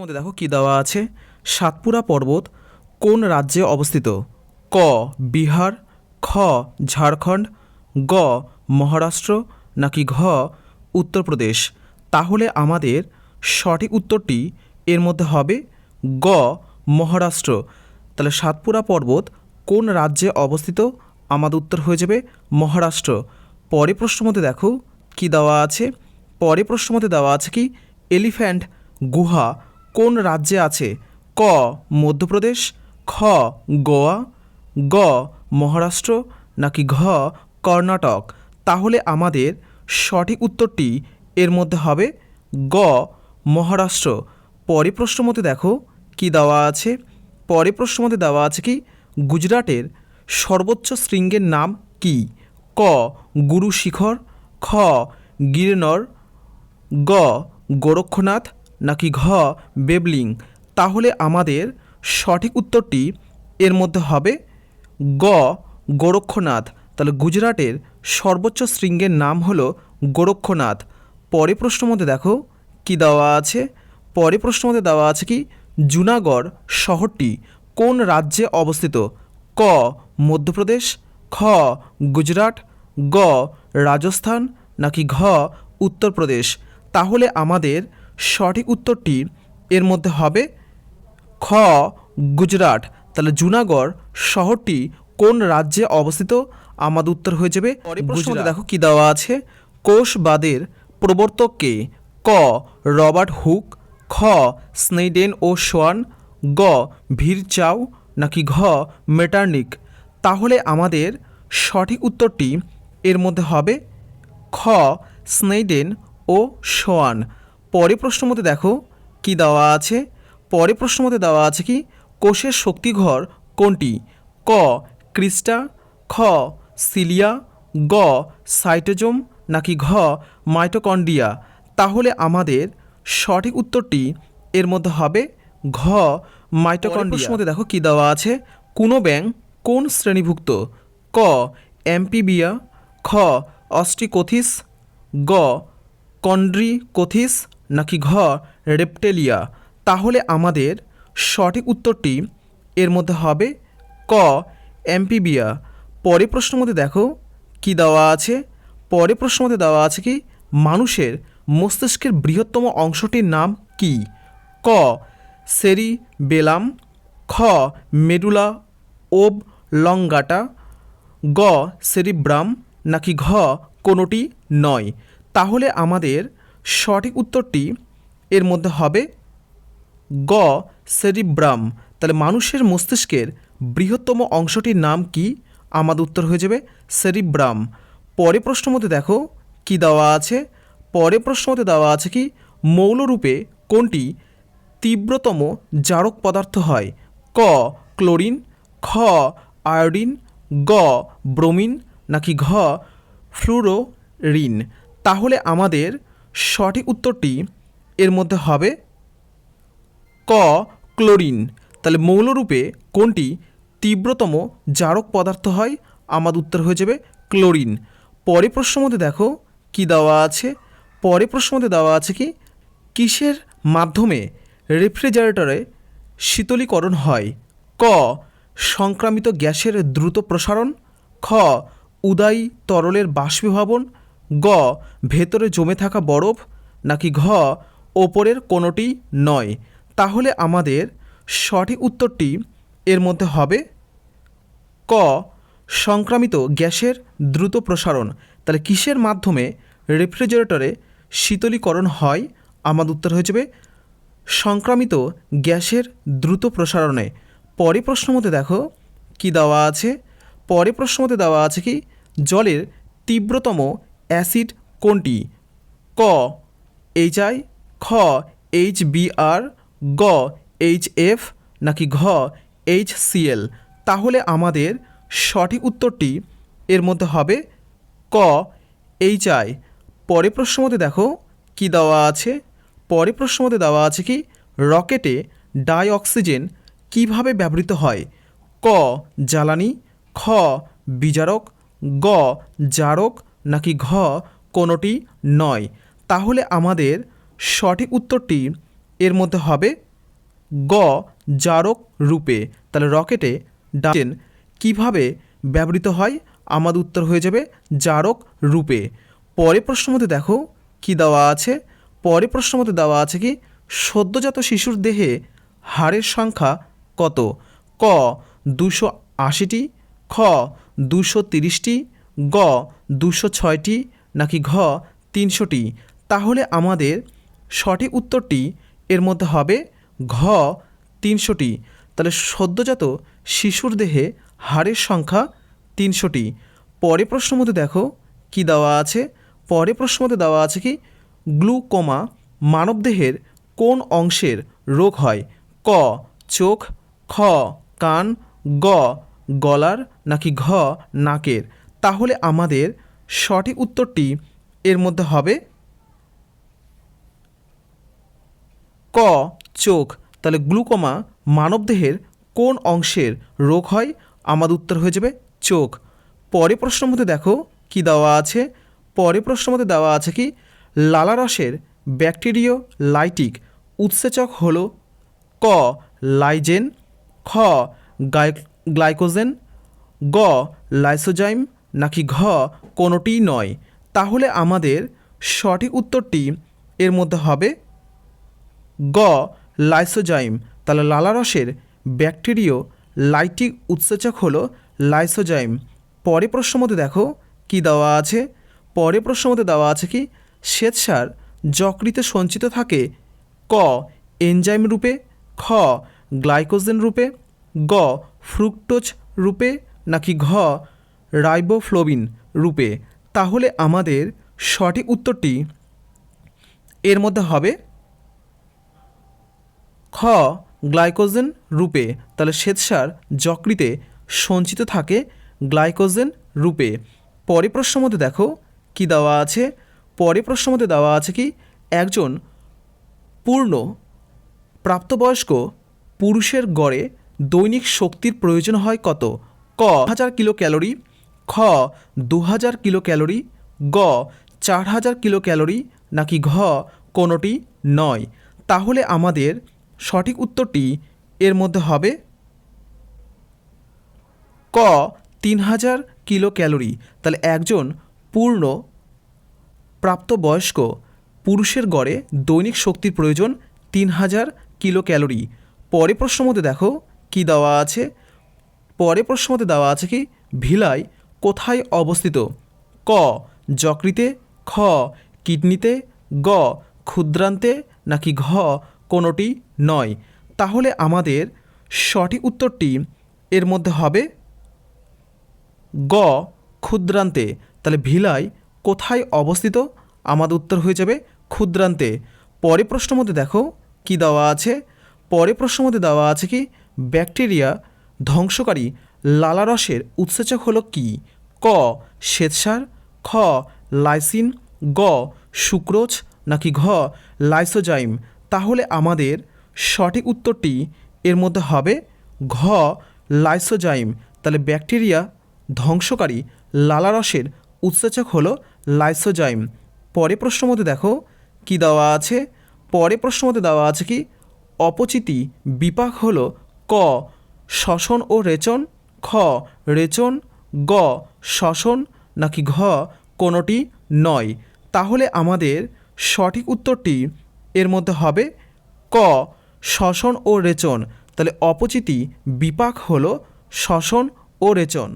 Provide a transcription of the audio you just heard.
মধ্যে দেখো কি দেওয়া আছে? সাতপুরা পর্বত কোন রাজ্যে অবস্থিত? ক, বিহার, খ, ঝাড়খণ্ড, গ, মহারাষ্ট্র, নাকি ঘ, উত্তরপ্রদেশ? তাহলে আমাদের সঠিক উত্তরটি এর মধ্যে হবে গ, মহারাষ্ট্র। তাহলে সাতপুরা পর্বত কোন রাজ্যে অবস্থিত? আমাদের উত্তর হয়ে যাবে মহারাষ্ট্র। পরে প্রশ্ন মধ্যে দেখো কি দেওয়া আছে? পরে প্রশ্ন মধ্যে দেওয়া আছে কি? এলিফ্যান্ট গুহা। কোন রাজ্যে আছে? ক, মধ্যপ্রদেশ, খ, গোয়া, গ, মহারাষ্ট্র, নাকি ঘ, কর্ণাটক? তাহলে আমাদের সঠিক উত্তরটি এর মধ্যে হবে গ, মহারাষ্ট্র। পরে প্রশ্ন মতে দেখো কি দেওয়া আছে? পরে প্রশ্ন মতে দেওয়া আছে কি গুজরাটের সর্বোচ্চ শৃঙ্গের নাম কি? ক গুরু শিখর খ, গিরনর, গ, গোরক্ষনাথ নাকি ঘ বেবলিং, তাহলে আমাদের সঠিক উত্তরটি এর মধ্যে হবে গ গোরক্ষনাথ। তাহলে গুজরাটের সর্বোচ্চ শৃঙ্গের নাম হলো গোরক্ষনাথ। পরে প্রশ্ন মধ্যে দেখো কি দেওয়া আছে? পরে প্রশ্ন মধ্যে দেওয়া আছে কি জুনাগড় শহরটি কোন রাজ্যে অবস্থিত? ক মধ্যপ্রদেশ, খ গুজরাট, গ রাজস্থান নাকি ঘ উত্তরপ্রদেশ? তাহলে আমাদের সঠিক উত্তরটি এর মধ্যে হবে খ গুজরাট। তাহলে জুনাগড় শহরটি কোন রাজ্যে অবস্থিত? আমাদের উত্তর হয়ে যাবে গুজরাট। দেখো কি দেওয়া আছে। কোষবাদের প্রবর্তক কে? ক রবার্ট হুক। খ স্নেডেন ও সোয়ান। গ ভির চাও নাকি ঘ মেটার্নিক। তাহলে আমাদের সঠিক উত্তরটি এর মধ্যে হবে খ স্নেইডেন ও সোয়ান। পরে প্রশ্ন মতে দেখো কি দেওয়া আছে? পরে প্রশ্ন মতে দেওয়া আছে কি কোষের শক্তিঘর কোনটি? ক ক্রিস্টা খ সিলিয়া গ সাইটোজোম নাকি ঘ মাইটোকন্ডিয়া তাহলে আমাদের সঠিক উত্তরটি এর মধ্যে হবে ঘ মাইটোকন্ডিয়া মধ্যে দেখো কি দেওয়া আছে? কোনো ব্যাং কোন শ্রেণীভুক্ত? ক অ্যাম্পিবিয়া খ অস্টিকোথিস গ কন্ড্রিকোথিস নাকি ঘ, রেপটেলিয়া? তাহলে আমাদের সঠিক উত্তরটি এর মধ্যে হবে ক, অ্যাম্পিবিয়া। পরে প্রশ্ন মধ্যে দেখো কি দেওয়া আছে? পরে প্রশ্ন মধ্যে দেওয়া আছে কি মানুষের মস্তিষ্কের বৃহত্তম অংশটির নাম কি? ক সেরি বেলাম খ, মেডুলা ওব লঙ্গাটা। গ, সেরিব্রাম। নাকি ঘ, কোনোটি নয়। তাহলে আমাদের সঠিক উত্তরটি এর মধ্যে হবে গ সেরিব্রাম। তাহলে মানুষের মস্তিষ্কের বৃহত্তম অংশটির নাম কি? আমাদের উত্তর হয়ে যাবে সেরিব্রাম। পরে প্রশ্ন মধ্যে দেখো কি দেওয়া আছে? পরে প্রশ্ন মধ্যে দেওয়া আছে কি মৌলরূপে কোনটি তীব্রতম জারক পদার্থ হয়? ক ক্লোরিন, খ আয়োডিন, গ ব্রোমিন নাকি ঘ ফ্লুরোরিন। তাহলে আমাদের সঠিক উত্তরটি এর মধ্যে হবে ক, ক্লোরিন। তাহলে মৌলরূপে কোনটি তীব্রতম জারক পদার্থ হয়? আমাদের উত্তর হয়ে যাবে ক্লোরিন। পরে প্রশ্ন মধ্যে দেখো কি দেওয়া আছে? পরে প্রশ্ন মধ্যে দেওয়া আছে কি কিসের মাধ্যমে রেফ্রিজারেটরে শীতলীকরণ হয়? ক, সংক্রামিত গ্যাসের দ্রুত প্রসারণ। খ, উদায়ী তরলের বাষ্পীভবন। গ, ভেতরে জমে থাকা বরফ, নাকি ঘ, ওপরের কোনোটি নয়। তাহলে আমাদের সঠিক উত্তরটি এর মধ্যে হবে ক, সংক্রামিত গ্যাসের দ্রুত প্রসারণ। তাহলে কিসের মাধ্যমে রেফ্রিজারেটরে শীতলীকরণ হয়? আমাদের উত্তর হয়ে যাবে সংক্রামিত গ্যাসের দ্রুত প্রসারণে। পরে প্রশ্ন মতে দেখো কি দেওয়া আছে। পরে প্রশ্ন মতে দেওয়া আছে কি, জলের তীব্রতম অ্যাসিড কোনটি? ক এইচ আই খ এইচ বি আর গ এইচ এফ নাকি ঘ এইচ সিএল তাহলে আমাদের সঠিক উত্তরটি এর মধ্যে হবে ক এইচ আই পরে প্রশ্ন মধ্যে দেখো কি দেওয়া আছে? পরে প্রশ্ন মধ্যে দেওয়া আছে কি রকেটে ডাই অক্সিজেন কীভাবে ব্যবহৃত হয়? ক, জ্বালানি, খ, বিজারক, গ, জারক নাকি ঘ কোনোটি নয়, তাহলে আমাদের সঠিক উত্তরটি এর মধ্যে হবে গ জারক রূপে। তাহলে রকেটে ডাচেন কীভাবে ব্যবহৃত হয়? আমাদের উত্তর হয়ে যাবে জারক রূপে। পরে প্রশ্ন মধ্যে দেখো কি দেওয়া আছে? পরে প্রশ্ন মধ্যে দেওয়া আছে কি সদ্যজাত শিশুর দেহে হাড়ের সংখ্যা কত? ক দুশো আশিটি, খ দুশো তিরিশটি গ দুশো ছয়টি নাকি ঘ তিনশোটি, তাহলে আমাদের সঠিক উত্তরটি এর মধ্যে হবে ঘ তিনশোটি। তাহলে সদ্যজাত শিশুর দেহে হাড়ের সংখ্যা তিনশোটি। পরে প্রশ্ন মধ্যে দেখো কি দেওয়া আছে? পরে প্রশ্ন মধ্যে দেওয়া আছে কি, গ্লুকোমা মানবদেহের কোন অংশের রোগ হয়? ক চোখ, খ কান, গ গলার নাকি ঘ নাকের? তাহলে আমাদের সঠিক উত্তরটি এর মধ্যে হবে ক, চোখ। তাহলে গ্লুকোমা মানবদেহের কোন অংশের রোগ হয়? আমাদের উত্তর হয়ে যাবে চোখ। পরে প্রশ্ন মধ্যে দেখো কি দেওয়া আছে? পরে প্রশ্ন মধ্যে দেওয়া আছে কি? লালারসের ব্যাকটেরিয় লাইটিক উৎসেচক হলো ক, লাইজেন, খ গ্লাইকোজেন, গ, লাইসোজাইম নাকি ঘ কোনোটিই নয়। তাহলে আমাদের সঠিক উত্তরটি এর মধ্যে হবে গ, লাইসোজাইম। তাহলে লালারসের ব্যাকটেরিয় লাইটিক উৎসেচক হলো লাইসোজাইম। পরে প্রশ্ন মধ্যে দেখো, কি দেওয়া আছে? পরে প্রশ্ন মধ্যে দেওয়া আছে কি শ্বেতসার যকৃতে সঞ্চিত থাকে ক, এনজাইম রূপে, খ, গ্লাইকোজেন রূপে, গ, ফ্রুক্টোজ রূপে নাকি ঘ রাইবোফ্লোবিন রূপে, তাহলে আমাদের সঠিক উত্তরটি এর মধ্যে হবে খ, গ্লাইকোজেন রূপে, তাহলে শ্বেতসার যকৃতে সঞ্চিত থাকে গ্লাইকোজেন রূপে। পরে প্রশ্ন মধ্যে দেখো, কি দেওয়া আছে? পরে প্রশ্ন মধ্যে দেওয়া আছে কি, একজন পূর্ণ প্রাপ্তবয়স্ক পুরুষের গড়ে দৈনিক শক্তির প্রয়োজন হয় কত? ক, হাজার কিলো ক্যালোরি খ দু হাজার কিলো ক্যালোরি গ চার হাজার কিলো ক্যালোরি নাকি ঘ, কোনোটি নয়। তাহলে আমাদের সঠিক উত্তরটি এর মধ্যে হবে ক তিন হাজার কিলো ক্যালোরি তাহলে একজন পূর্ণ প্রাপ্তবয়স্ক পুরুষের গড়ে দৈনিক শক্তির প্রয়োজন তিন হাজার কিলো ক্যালোরি পরে প্রশ্ন মধ্যে দেখো কি দেওয়া আছে? পরে প্রশ্ন মধ্যে দেওয়া আছে কি? ভিলাই কোথায় অবস্থিত? ক. যকৃতে, খ. কিডনিতে, গ. ক্ষুদ্রান্তে নাকি ঘ. কোনোটি নয়। তাহলে আমাদের সঠিক উত্তরটি এর মধ্যে হবে গ. ক্ষুদ্রান্তে। তাহলে ভিলাই কোথায় অবস্থিত? আমাদের উত্তর হয়ে যাবে ক্ষুদ্রান্তে। পরে প্রশ্ন মধ্যে দেখো কি দেওয়া আছে। পরে প্রশ্ন মধ্যে দেওয়া আছে কি ব্যাকটেরিয়া ধ্বংসকারী লালারসের উৎসেচক হলো কি? ক, শ্বেতসার, খ, লাইসিন, গ, সুক্রোজ, নাকি ঘ, লাইসোজাইম। তাহলে আমাদের সঠিক উত্তরটি এর মধ্যে হবে ঘ, লাইসোজাইম। তাহলে ব্যাকটেরিয়া ধ্বংসকারী লালারসের উৎসেচক হলো লাইসোজাইম। পরে প্রশ্ন মধ্যে দেখো, কি দেওয়া আছে? পরে প্রশ্ন মধ্যে দেওয়া আছে কি, অপচিতি বিপাক হলো ক, শ্বসন ও রেচন খ, রেচন, গ শ্বসন নাকি ঘ, কোনোটি নয়। তাহলে আমাদের সঠিক উত্তরটি এর মধ্যে হবে ক শ্বসন ও রেচন। তাহলে অপচিতি বিপাক হলো শ্বসন ও রেচন।